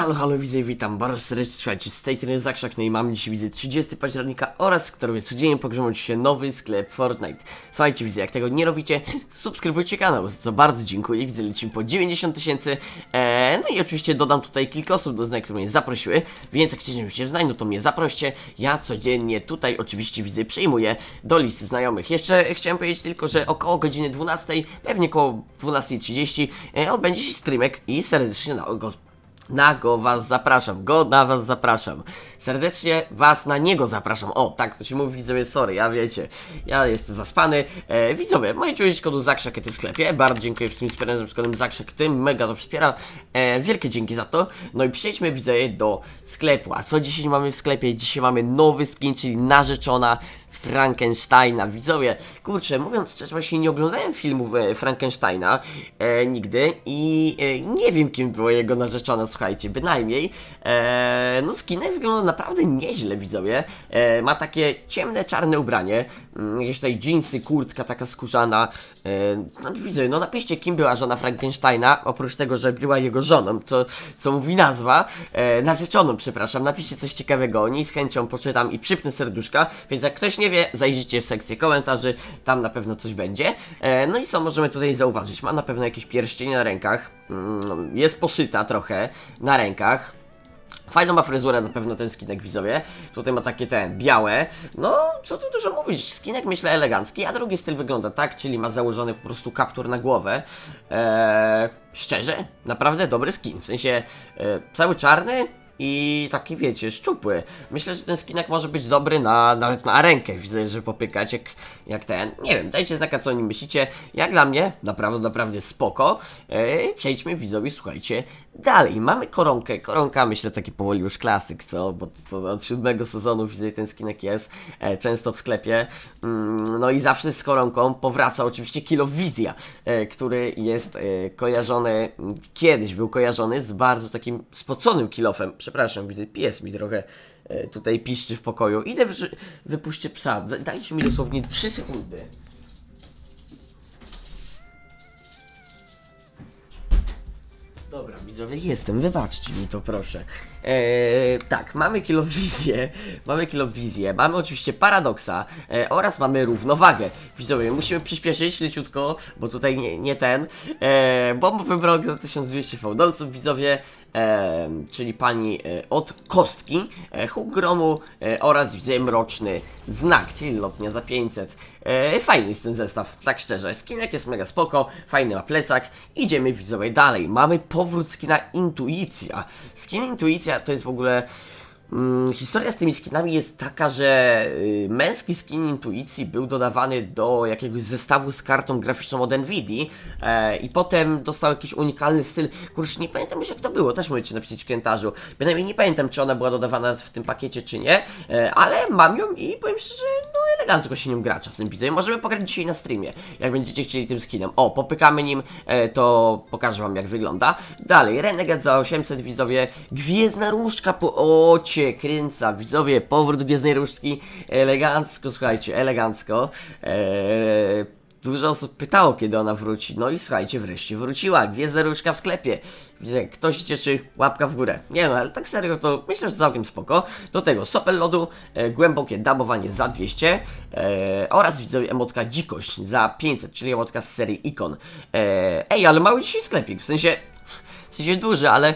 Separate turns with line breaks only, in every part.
Halo, halo, widzę witam bardzo serdecznie, słuchajcie, z tej strony Zakrzak, no i mamy dzisiaj, widzę, 30 października oraz w którym codziennie pogrzebał się nowy sklep Fortnite. Słuchajcie, widzę, jak tego nie robicie, subskrybujcie kanał, za co bardzo dziękuję, widzę, lecimy po 90 tysięcy, eee, no i oczywiście dodam tutaj kilka osób do znań, które mnie zaprosiły, więc jak chcecie, się znać, no to mnie zaproście, ja codziennie tutaj oczywiście, widzę, przyjmuję do listy znajomych. Jeszcze chciałem powiedzieć tylko, że około godziny 12, pewnie około 12.30 e, odbędzie się streamek i serdecznie na go na go was zapraszam, go na was zapraszam. Serdecznie was na niego zapraszam. O, tak to się mówi, widzowie, sorry, ja wiecie, ja jeszcze zaspany. E, widzowie, możecie użyć kodu zakrzakety w sklepie. Bardzo dziękuję wszystkim wspierającym z kodem zakrzakety, mega to wspiera. E, wielkie dzięki za to. No i przejdźmy, widzowie, do sklepu. A co dzisiaj mamy w sklepie? Dzisiaj mamy nowy skin, czyli narzeczona Frankensteina. Widzowie, kurczę, mówiąc szczerze, właśnie nie oglądałem filmów e, Frankensteina e, nigdy i e, nie wiem, kim była jego narzeczona, bynajmniej. E, no, skinek wygląda naprawdę nieźle, widzowie. E, ma takie ciemne, czarne ubranie, mm, jakieś tutaj jeansy, kurtka taka skórzana. E, no, widzowie, no napiszcie, kim była żona Frankensteina, oprócz tego, że była jego żoną, to co mówi nazwa, e, narzeczoną, przepraszam, napiszcie coś ciekawego o niej, z chęcią poczytam i przypnę serduszka, więc jak ktoś nie wie, zajrzyjcie w sekcję komentarzy, tam na pewno coś będzie. E, no i co możemy tutaj zauważyć? Ma na pewno jakieś pierścienie na rękach, mm, jest poszyta trochę na rękach, Fajną ma fryzurę na pewno ten skinek widzowie. Tutaj ma takie ten białe. No, co tu dużo mówić. Skinek myślę elegancki, a drugi styl wygląda tak, czyli ma założony po prostu kaptur na głowę. Eee, szczerze, naprawdę dobry skin. W sensie e, cały czarny, i taki wiecie, szczupły. Myślę, że ten skinek może być dobry na, nawet na rękę, widzę, że popykać jak, jak ten. Nie wiem, dajcie znaka co o nim myślicie. Jak dla mnie, naprawdę, naprawdę spoko. E, przejdźmy widzowi, słuchajcie, dalej. Mamy koronkę, koronka myślę taki powoli już klasyk, co? Bo to, to od siódmego sezonu widzę ten skinek jest e, często w sklepie. Mm, no i zawsze z koronką powraca oczywiście Kilowizja, e, który jest e, kojarzony, kiedyś był kojarzony z bardzo takim spoconym kilofem. Przepraszam, widzę, pies mi trochę e, tutaj piszczy w pokoju. Idę, wy, wypuśćcie psa. Da- Dajcie mi dosłownie 3 sekundy. Dobra, widzowie, jestem, wybaczcie mi to proszę. Eee, tak, mamy kilowizję, mamy kilowizję, mamy oczywiście paradoksa e, oraz mamy równowagę. Widzowie, musimy przyspieszyć leciutko, bo tutaj nie, nie ten. E, bombowy brok za 1200 fałdolców, widzowie, e, czyli pani e, od kostki, e, huk gromu e, oraz widzę mroczny znak, czyli lotnia za 500. E, fajny jest ten zestaw, tak szczerze. Skinek jest mega spoko, fajny ma plecak. Idziemy widzowie dalej. Mamy powrót skina Intuicja. Skin Intuicja to jest w ogóle. Mm, historia z tymi skinami jest taka, że y, męski skin intuicji był dodawany do jakiegoś zestawu z kartą graficzną od Nvidia e, i potem dostał jakiś unikalny styl. Kurczę, nie pamiętam już jak to było, też możecie napisać w komentarzu. Bynajmniej nie pamiętam, czy ona była dodawana w tym pakiecie, czy nie, e, ale mam ją i powiem szczerze, no elegancko się nią gra czasem widzę. Możemy pograć dzisiaj na streamie, jak będziecie chcieli tym skinem. O, popykamy nim, e, to pokażę wam jak wygląda. Dalej, Renegade za 800 widzowie, Gwiezdna Różdżka po... O, cię kręca, widzowie, powrót Gwiezdnej Różdżki, elegancko, słuchajcie, elegancko. Eee, Dużo osób pytało, kiedy ona wróci. No i słuchajcie, wreszcie wróciła. Gwiezdna Różdżka w sklepie. Widzę, ktoś się cieszy, łapka w górę. Nie no, ale tak serio to myślę, że całkiem spoko. Do tego sopel lodu, e, głębokie dabowanie za 200 e, oraz widzowie emotka dzikość za 500, czyli emotka z serii Ikon. E, ej, ale mały dzisiaj sklepik, w sensie w sensie duży, ale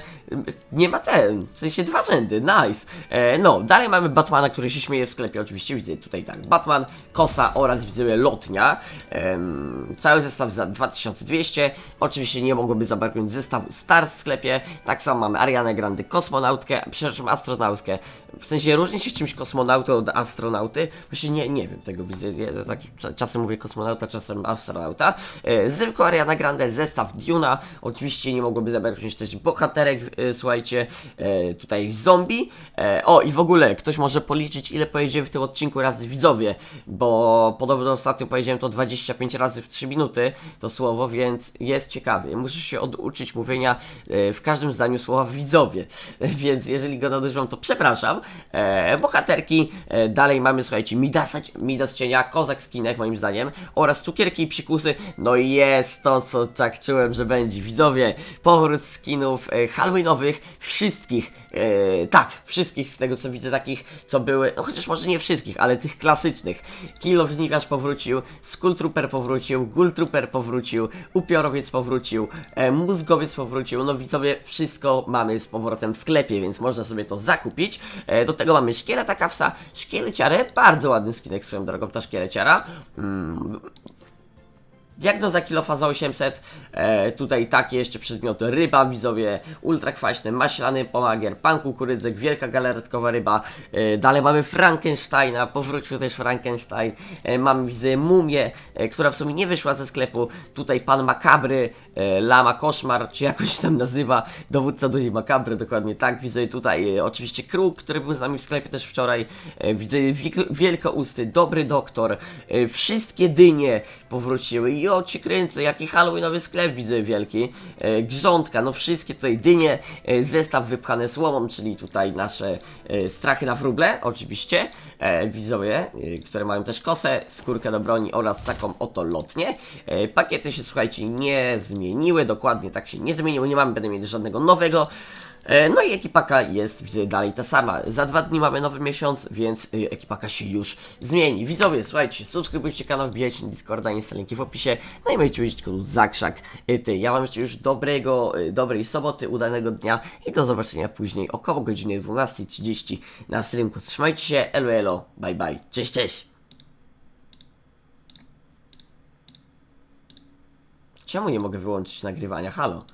nie ma ten, w sensie dwa rzędy, nice. E, no, dalej mamy Batmana, który się śmieje w sklepie, oczywiście widzę tutaj tak, Batman, Kosa oraz widzę Lotnia. Em, cały zestaw za 2200, oczywiście nie mogłoby zabraknąć zestawu Start w sklepie, tak samo mamy Arianę Grande, kosmonautkę, przepraszam, astronautkę, w sensie różni się czymś kosmonauty od astronauty, właśnie nie, nie wiem tego, widzę, ja tak cza- czasem mówię kosmonauta, czasem astronauta. E, Ariana Grande, zestaw Duna, oczywiście nie mogłoby zabraknąć też bohaterek, e, słuchajcie, e, tutaj zombie. E, o i w ogóle ktoś może policzyć ile powiedziałem w tym odcinku razy widzowie, bo podobno ostatnio powiedziałem to 25 razy w 3 minuty, to słowo, więc jest ciekawie. Muszę się oduczyć mówienia e, w każdym zdaniu słowa widzowie, więc jeżeli go nadużywam, to przepraszam. E, bohaterki, dalej mamy, słuchajcie, Midasa, Midas cienia, kozak skinek moim zdaniem, oraz cukierki i psikusy, no i jest to, co tak czułem, że będzie. Widzowie, powrót skinów e, halloweenowych, wszystkich, e, tak, wszystkich z tego co widzę, takich, co były, no chociaż może nie wszystkich, ale tych klasycznych. Kill Znikacz powrócił, Skull Trooper powrócił, Ghoul Trooper powrócił, Upiorowiec powrócił, e, Mózgowiec powrócił, no widzowie, wszystko mamy z powrotem w sklepie, więc można sobie to zakupić. E, do tego mamy Szkieleta Kawsa, Szkieleciarę, bardzo ładny skinek swoją drogą, ta Szkieleciara. Mm, Diagnoza kilofaza 800, e, tutaj takie jeszcze przedmioty, ryba widzowie, ultra kwaśny, maślany pomagier, pan kukurydzek, wielka galaretkowa ryba, e, dalej mamy Frankensteina, powrócił też Frankenstein, e, mamy widzę mumię, e, która w sumie nie wyszła ze sklepu, tutaj pan makabry, e, lama koszmar, czy jakoś tam nazywa, dowódca duzi makabry, dokładnie tak, widzę tutaj e, oczywiście kruk, który był z nami w sklepie też wczoraj, e, widzę wielkousty, dobry doktor, e, wszystkie dynie powróciły i o ci kręcę, jaki halloweenowy sklep widzę wielki, e, grządka, no wszystkie tutaj dynie, e, zestaw wypchane słomą, czyli tutaj nasze e, strachy na wróble, oczywiście, e, widzowie, e, które mają też kosę, skórkę do broni oraz taką oto lotnię. E, pakiety się, słuchajcie, nie zmieniły, dokładnie tak się nie zmieniły, nie mamy, będę mieli żadnego nowego. E, No i ekipaka jest dalej ta sama. Za dwa dni mamy nowy miesiąc, więc y, ekipaka się już zmieni. Widzowie, słuchajcie, subskrybujcie kanał, wbijajcie na Discorda, jest linki w opisie. No i będziecie wiedzieć kodu Zakrzak. Y, Ty, ja wam życzę już dobrego, dobrej soboty, udanego dnia i do zobaczenia później około godziny 12.30 na streamku. Trzymajcie się, elo elo, bye bye, cześć, cześć. Czemu nie mogę wyłączyć nagrywania? Halo?